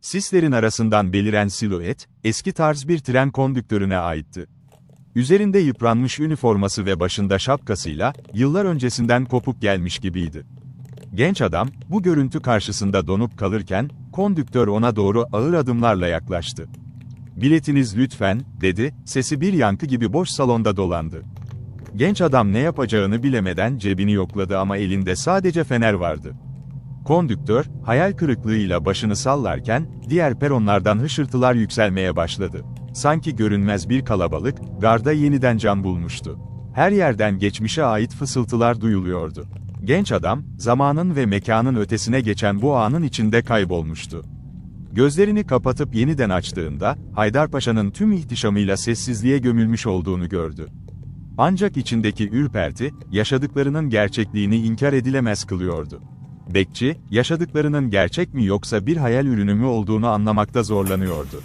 Sislerin arasından beliren silüet, eski tarz bir tren kondüktörüne aitti. Üzerinde yıpranmış üniforması ve başında şapkasıyla, yıllar öncesinden kopuk gelmiş gibiydi. Genç adam, bu görüntü karşısında donup kalırken, kondüktör ona doğru ağır adımlarla yaklaştı. Biletiniz lütfen, dedi, sesi bir yankı gibi boş salonda dolandı. Genç adam ne yapacağını bilemeden cebini yokladı ama elinde sadece fener vardı. Kondüktör, hayal kırıklığıyla başını sallarken, diğer peronlardan hışırtılar yükselmeye başladı. Sanki görünmez bir kalabalık, garda yeniden can bulmuştu. Her yerden geçmişe ait fısıltılar duyuluyordu. Genç adam, zamanın ve mekanın ötesine geçen bu anın içinde kaybolmuştu. Gözlerini kapatıp yeniden açtığında, Haydarpaşa'nın tüm ihtişamıyla sessizliğe gömülmüş olduğunu gördü. Ancak içindeki ürperti, yaşadıklarının gerçekliğini inkar edilemez kılıyordu. Bekçi, yaşadıklarının gerçek mi yoksa bir hayal ürünü mü olduğunu anlamakta zorlanıyordu.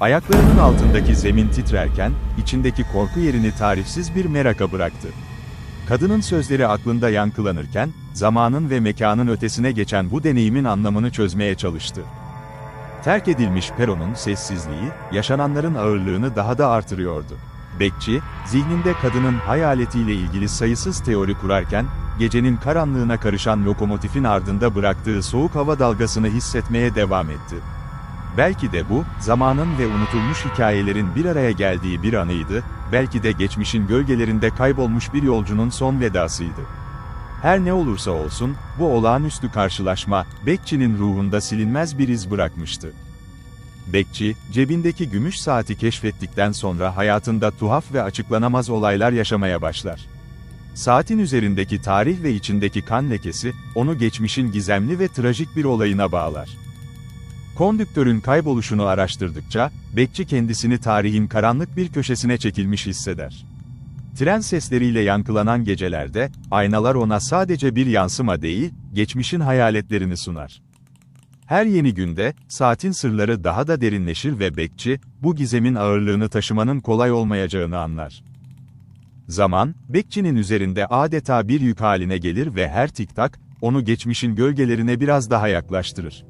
Ayaklarının altındaki zemin titrerken, içindeki korku yerini tarifsiz bir meraka bıraktı. Kadının sözleri aklında yankılanırken, zamanın ve mekanın ötesine geçen bu deneyimin anlamını çözmeye çalıştı. Terk edilmiş peronun sessizliği, yaşananların ağırlığını daha da artırıyordu. Bekçi, zihninde kadının hayaletiyle ilgili sayısız teori kurarken, gecenin karanlığına karışan lokomotifin ardında bıraktığı soğuk hava dalgasını hissetmeye devam etti. Belki de bu, zamanın ve unutulmuş hikayelerin bir araya geldiği bir anıydı, belki de geçmişin gölgelerinde kaybolmuş bir yolcunun son vedasıydı. Her ne olursa olsun, bu olağanüstü karşılaşma, Bekçi'nin ruhunda silinmez bir iz bırakmıştı. Bekçi, cebindeki gümüş saati keşfettikten sonra hayatında tuhaf ve açıklanamaz olaylar yaşamaya başlar. Saatin üzerindeki tarih ve içindeki kan lekesi, onu geçmişin gizemli ve trajik bir olayına bağlar. Kondüktörün kayboluşunu araştırdıkça, bekçi kendisini tarihin karanlık bir köşesine çekilmiş hisseder. Tren sesleriyle yankılanan gecelerde, aynalar ona sadece bir yansıma değil, geçmişin hayaletlerini sunar. Her yeni günde, saatin sırları daha da derinleşir ve bekçi, bu gizemin ağırlığını taşımanın kolay olmayacağını anlar. Zaman, bekçinin üzerinde adeta bir yük haline gelir ve her tiktak, onu geçmişin gölgelerine biraz daha yaklaştırır.